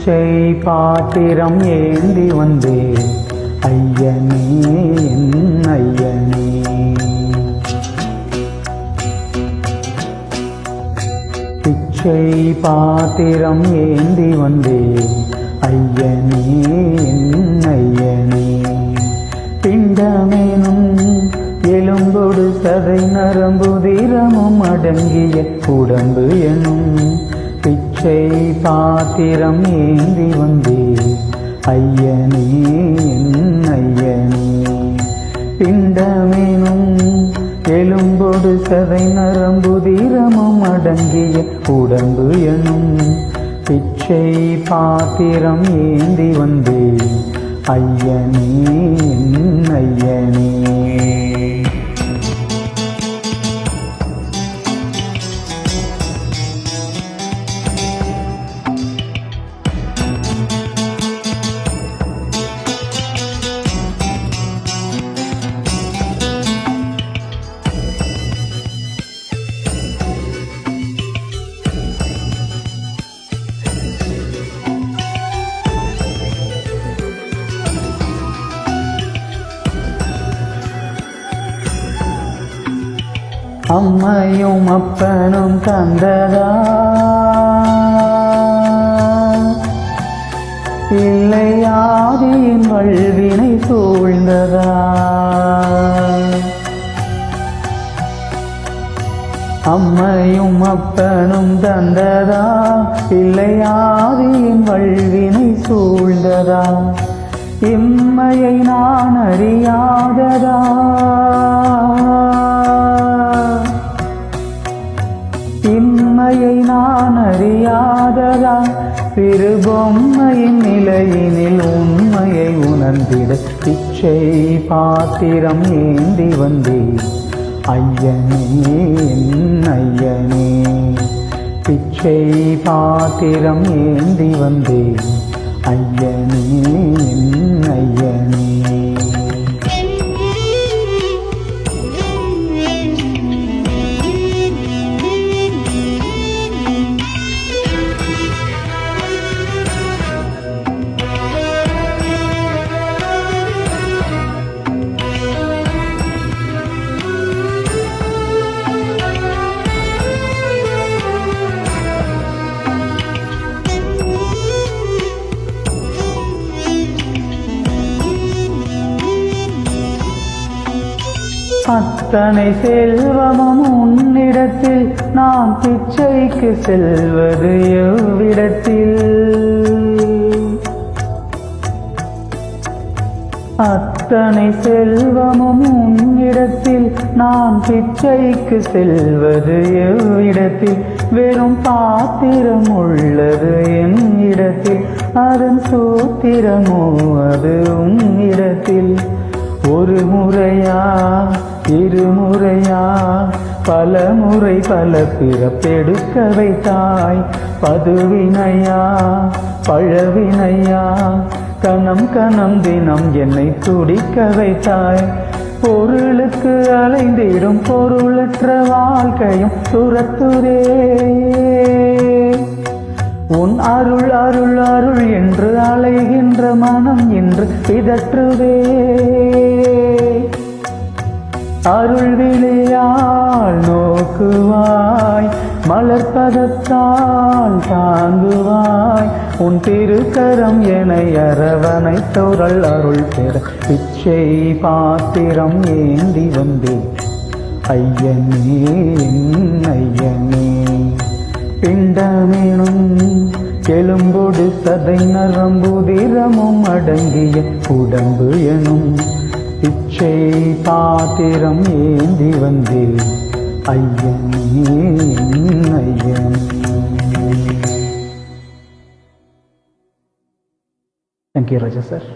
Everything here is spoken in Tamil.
பிச்சை பாத்திரம் ஏந்தி வந்தேன். ஐயனே என் ஐயனே. பிச்சை பாத்திரம் ஏந்தி வந்தேன். ஐயனே என் ஐயனே. பிண்டமேனும் எலும்பொடு சதை நரம்பு தீரமும் அடங்கிய உடம்பு எனும் பிச்சை பாத்திரம் ஏந்தி வந்தே ஐயனே என் ஐயனே. பிண்டமெனும் எலும்பொடு சதை நரம்பு தீரமும் அடங்கிய உடம்பு எனும் பிச்சை பாத்திரம் ஏந்தி வந்தே ஐயனே என் ஐயனே. அம்மையும் அப்பனும் தந்ததா? இல்லை ஆதியின் வல்வினை சூழ்ந்ததா? அம்மையும் அப்பனும் தந்ததா? இல்லை ஆதியின் வல்வினை சூழ்ந்ததா? இம்மையை நான் அறியாததா? சிறு பொம்மையின் நிலையினில் உண்மையை உணர்ந்திட பிச்சை பாத்திரம் ஏந்தி வந்தேன். ஐயனே என் ஐயனே பிச்சை பாத்திரம் ஏந்தி வந்தேன். ஐயனே என் ஐயனே அத்தனை செல்வமும் உன்னிடத்தில். நான் பிச்சைக்கு செல்வது எவ்விடத்தில்? அத்தனை செல்வமும் உன்னிடத்தில். நான் பிச்சைக்கு செல்வது எவ்விடத்தில்? வெறும் பாத்திரம் உள்ளது என் இடத்தில் அதன் சூத்திரமோ அது உன்னிடத்தில். இடத்தில் ஒரு முறையா இருமுறையா பல முறை பல பிறப்பெடுக்க வைத்தாய். பதுவினையா பழவினையா கணம் கணம் தினம் என்னை துடிக்க வைத்தாய். பொருளுக்கு அலைந்திடும் பொருளற்ற வாழ்க்கையும் சுரத்துரே உன் அருள் அருள் அருள் என்று அலைகின்ற மனம் என்று பிதற்றுவே அருள் விளையால் நோக்குவாய் மலர்பதத்தால் தாங்குவாய் உன் திருக்கரம் என அரவணை தோரல் அருள் பெற பிச்சை பாத்திரம் ஏந்தி வந்தேன். ஐயனே என் ஐயனே. பிண்டமேனும் எலும்பொடு சதை நரம்பு திரமும் அடங்கிய உடம்பு எனும் பிச்சை பாத்திரம் ஏந்தி வந்தேன் ஐயனே என் ஐயனே தேங்க்யூ ராஜா சார்